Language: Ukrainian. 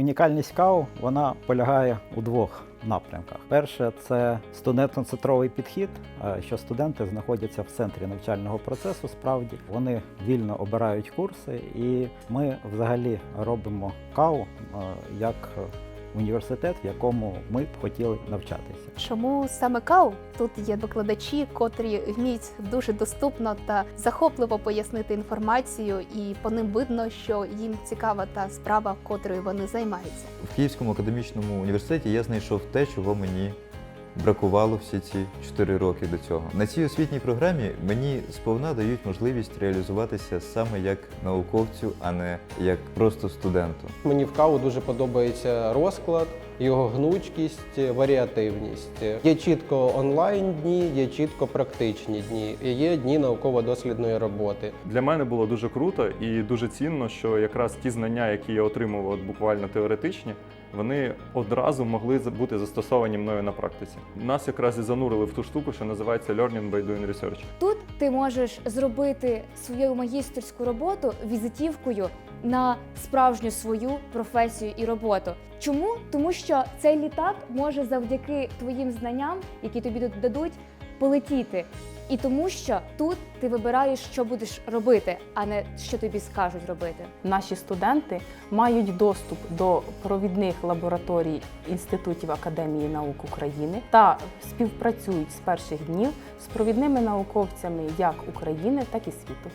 Унікальність КАУ вона полягає у двох напрямках. Перше це студентно-центровий підхід, е, що студенти знаходяться в центрі навчального процесу. Справді вони вільно обирають курси, і ми взагалі робимо КАУ е, як університет, в якому ми б хотіли навчатися. Чому саме КАУ? Тут є викладачі, котрі вміють дуже доступно та захопливо пояснити інформацію, і по ним видно, що їм цікава та справа, котрою вони займаються. В Київському академічному університеті я знайшов те, чого мені бракувало всі ці 4 роки до цього. На цій освітній програмі мені сповна дають можливість реалізуватися саме як науковцю, а не як просто студенту. Мені в каву дуже подобається розклад, його гнучкість, варіативність. Є чітко онлайн дні, є чітко практичні дні, і є дні науково-дослідної роботи. Для мене було дуже круто і дуже цінно, що якраз ті знання, які я отримував от буквально теоретичні, вони одразу могли бути застосовані мною на практиці. Нас якраз і занурили в ту штуку, що називається Learning by Doing Research. Тут ти можеш зробити свою магістерську роботу візитівкою на справжню свою професію і роботу. Чому? Тому що цей літак може завдяки твоїм знанням, які тобі дадуть, полетіти. І тому, що тут ти вибираєш, що будеш робити, а не що тобі скажуть робити. Наші студенти мають доступ до провідних лабораторій інститутів Академії наук України та співпрацюють з перших днів з провідними науковцями як України, так і світу.